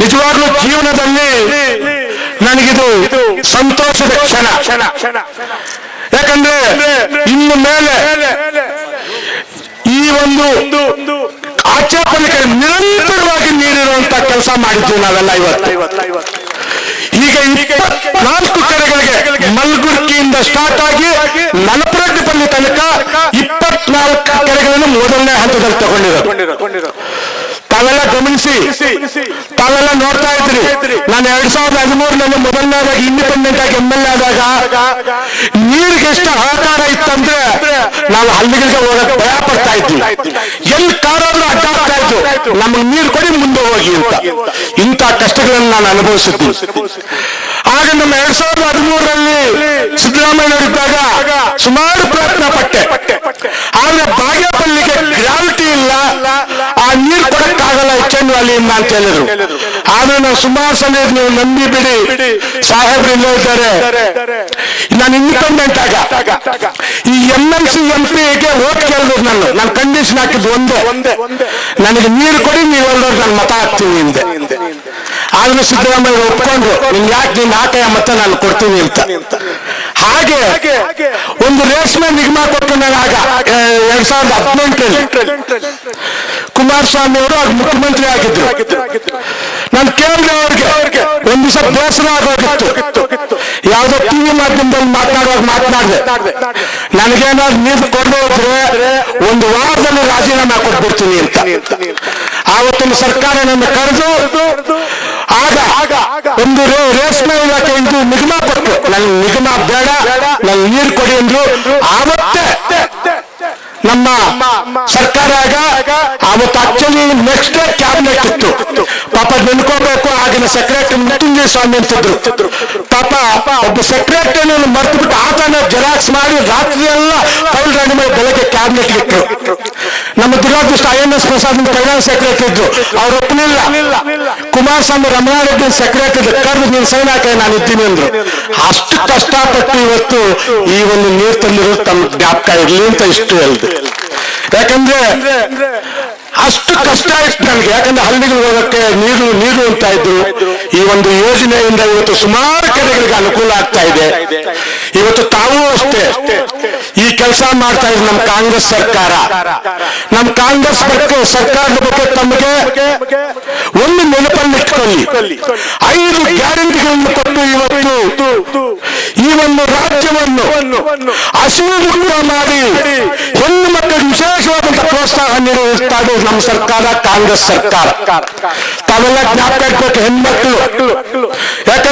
ನಿಜವಾಗ್ಲೂ ಜೀವನದಲ್ಲಿ ನನಗಿದು ಸಂತೋಷದ ಕ್ಷಣ. ಯಾಕಂದ್ರೆ ಇನ್ನು ಮೇಲೆ ಈ ಒಂದು ಆಚರಣೆ ನಿರಂತರವಾಗಿ ನೀಡಿರುವಂತ ಕೆಲಸ ಮಾಡಿದ್ವಿ ನಾವೆಲ್ಲ ಇವತ್ತು. ಈಗ ನಾಲ್ಕು ಕೆರೆಗಳಿಗೆ ಮಲ್ಗುರ್ಕಿಯಿಂದ ಸ್ಟಾರ್ಟ್ ಆಗಿ ನಲಪರೆಡ್ಡಿಪಲ್ಲಿ ತನಕ ಇಪ್ಪತ್ನಾಲ್ಕು ಕಡೆಗಳನ್ನು ಮೊದಲನೇ ಹಂತದಲ್ಲಿ ತಗೊಂಡಿರೋದು. ತಾವೆಲ್ಲ ಗಮನಿಸಿ. ತಾವೆಲ್ಲ ನೋಡ್ತಾ ಇದ್ರಿ. ನಾನು ಎರಡ್ ಸಾವಿರದ ಹದಿಮೂರನಲ್ಲಿ ಮೊದಲನೇದಾಗ ಇಂಡಿಪೆಂಡೆಂಟ್ ಆಗಿ ಎಂ ಎಲ್ ಎ ಆದಾಗ ನೀರಿಗೆ ಎಷ್ಟು ಹಾಕಾರ ಇತ್ತಂದ್ರೆ ನಾವು ಹಳ್ಳಿಗಳಿಗೆ ಹೋಗಕ್ಕೆ ಭಯ ಪಡ್ತಾ ಇದ್ವಿ. ಎಲ್ಲಿ ಕಾರಾದ್ರೂ ಅಡ್ಡಾಡ್ತಾ ಇತ್ತು ನಮಗೆ ನೀರು ಕೊಡಿ ಮುಂದೆ ಹೋಗಿ ಅಂತ. ಇಂಥ ಕಷ್ಟಗಳನ್ನು ನಾನು ಅನುಭವಿಸಿದ್ದು. ಆಗ ನಮ್ಮ ಎರಡ್ ಸಾವಿರದ ಹದಿಮೂರರಲ್ಲಿ ಸಿದ್ದರಾಮಯ್ಯ ಇದ್ದಾಗ ಸುಮಾರು ಪ್ರಯತ್ನ ಪಟ್ಟೆ. ಆದ್ರೆ ಬಾಗೇಪಲ್ಲಿಗೆ ಗ್ರಾವಿಟಿ ಇಲ್ಲ, ಆ ನೀರು ಕೊಡಕ್ಕಾಗಲ್ಲ ವ್ಯಾಲಿಯಿಂದ ಅಂತ ಹೇಳಿದ್ರು. ಆದ್ರೆ ನಾವು ಸುಮಾರು ಸಲ ನೀವು ನಂಬಿ ಬಿಡಿ. ಸಾಹೇಬ್ರು ಇಲ್ಲೇ ಇದ್ದಾರೆ. ನಾನು ಇಂಡಿಪೆಂಡೆಂಟ್ ಆಗ. ಈ ಎಂ ಎಲ್ ಸಿ ಎಂ ಪಿಗೆ ಓಟ್ ಕೇಳಿದ್ರು ನಾನು. ನಾನು ಕಂಡೀಷನ್ ಹಾಕಿದ್ದು ಒಂದೇ. ನನಗೆ ನೀರು ಕೊಡಿ, ನೀವು ಎಲ್ಲರೂ ನಾನು ಮತ ಹಾಕ್ತೀನಿ ಹಿಂದೆ ಆದ್ರೂ ಸಿದ್ದರಾಮಯ್ಯ ಒಪ್ಕೊಂಡ್ರು ನಿನ್ ಯಾಕೆ ನಿನ್ ಹಾಕಯ ಮತ್ತೆ ನಾನು ಕೊಡ್ತೀನಿ ಅಂತ. ಹಾಗೆ ಒಂದು ರೇಷ್ಮೆ ನಿಗಮ ಆಗ ಎರಡ್ ಸಾವಿರದ ಹದಿನೆಂಟರಲ್ಲಿ. ಕುಮಾರಸ್ವಾಮಿ ಅವರು ಆಗ ಮುಖ್ಯಮಂತ್ರಿ ಆಗಿದ್ರು. ನಾನು ಕೇಳಿದೆ ಅವ್ರಿಗೆ, ಒಂದು ದಿವಸ ಬೇಸರ ಆಗೋಗಿತ್ತು. ಯಾವುದೋ ಟಿವಿ ಮಾಧ್ಯಮದಲ್ಲಿ ಮಾತನಾಡುವಾಗ ಮಾತನಾಡಿದೆ. ನನಗೇನಾದ್ರು ನೀರು ಕೊಡದೆ ಹೋದ್ರೆ ಒಂದು ವಾರದಲ್ಲಿ ರಾಜೀನಾಮೆ ಕೊಟ್ಬಿಡ್ತೀನಿ ಅಂತ. ಆವತ್ತಿನ ಸರ್ಕಾರ ನನ್ನ ಕರೆದು, ಆಗ ಒಂದು ರೇಷ್ಮೆ ರೇಷ್ಮೆ ಇದು ನಿಗಮ ನನ್ ನಿಗಮ ಬೇಡ, ನನ್ ನೀರು ಕೊಡಿ ಅಂದ್ರು. ಆವತ್ತೆ ನಮ್ಮ ಸರ್ಕಾರ ಆಗ ಅವತ್ತು ಆಕ್ಚುಲಿ ನೆಕ್ಸ್ಟ್ ಕ್ಯಾಬಿನೆಟ್ ಇತ್ತು. ಪಾಪ ನೆನ್ಕೋಬೇಕು ಆಗಿನ ಸೆಕ್ರೆಟರಿ ಮೃತ್ಯುಂಜಯ ಸ್ವಾಮಿ ಅಂತಿದ್ರು. ಪಾಪ ಒಬ್ಬ ಸೆಕ್ರೆಟರಿ ಮರ್ತು ಬಿಟ್ಟು ಆತನ ಜೆರಾಕ್ಸ್ ಮಾಡಿ ರಾತ್ರಿ ಎಲ್ಲ ಫೈಲ್ ರೆಡಿ ಮಾಡಿ ಬೆಳಗ್ಗೆ ಕ್ಯಾಬಿನೆಟ್ ಇತ್ತು ನಮ್ಮ ದುರಾದೃಷ್ಟ I N S Prasad finance secretary ಇದ್ರು. ಅವ್ರು ಒಪ್ಪಲಿಲ್ಲ ಕುಮಾರಸ್ವಾಮಿ ರಮಣಾರೆಡ್ಡಿ ಸೆಕ್ರೆಟರಿ ಕರ್ದು ನೀನು ಸೈನ್ ಹಾಕಿ, ನಾನು ಇದ್ದೀನಿ ಅಂದ್ರು. ಅಷ್ಟು ಕಷ್ಟಪಟ್ಟು ಇವತ್ತು ಈ ಒಂದು ನೀರು ತಂದಿರೋದು ತಮ್ಮ ಜ್ಞಾಪಕ ಇರಲಿ ಅಂತ ಇಷ್ಟು ಹೇಳ್ದೆ ಯಾಕಂದ್ರೆ ಅಷ್ಟು ಕಷ್ಟ ಇತ್ತು ನನಗೆ ಯಾಕಂದ್ರೆ ಹಳ್ಳಿಗಳು ಹೋಗಕ್ಕೆ ನೀರು ನೀರು ಅಂತ ಇದ್ರು ಈ ಒಂದು ಯೋಜನೆಯಿಂದ ಇವತ್ತು ಸುಮಾರು ಕಡೆಗಳಿಗೆ ಅನುಕೂಲ ಆಗ್ತಾ ಇದೆ ಇವತ್ತು ತಾವು ಅಷ್ಟೇ ಈ ಕೆಲಸ ಮಾಡ್ತಾ ಇದ್ರು ನಮ್ಮ ಕಾಂಗ್ರೆಸ್ ಸರ್ಕಾರ. ನಮ್ಮ ಕಾಂಗ್ರೆಸ್ ಬಗ್ಗೆ ಸರ್ಕಾರದ ಬಗ್ಗೆ ತಮಗೆ ಒಂದು ನೆನಪನ್ನು ಇಟ್ಕೊಳ್ಳಿ. ಐದು ಗ್ಯಾರಂಟಿಗಳನ್ನು ಕೊಟ್ಟು ಇವತ್ತು ಈ ಒಂದು ರಾಜ್ಯವನ್ನು ಹಸಿವು ಮಾಡಿ ಹೆಣ್ಣು ಮಕ್ಕಳಿಗೆ ವಿಶೇಷವಾದಂತಹ ಪ್ರೋತ್ಸಾಹ ನೀಡುತ್ತಾ ನಮ್ಮ ಸರ್ಕಾರ, ಕಾಂಗ್ರೆಸ್ ಸರ್ಕಾರ. ತಾವೆಲ್ಲ ಜ್ಞಾಪಕ ಇಟ್ಬೇಕು ಹೆಣ್ಮಕ್ಳು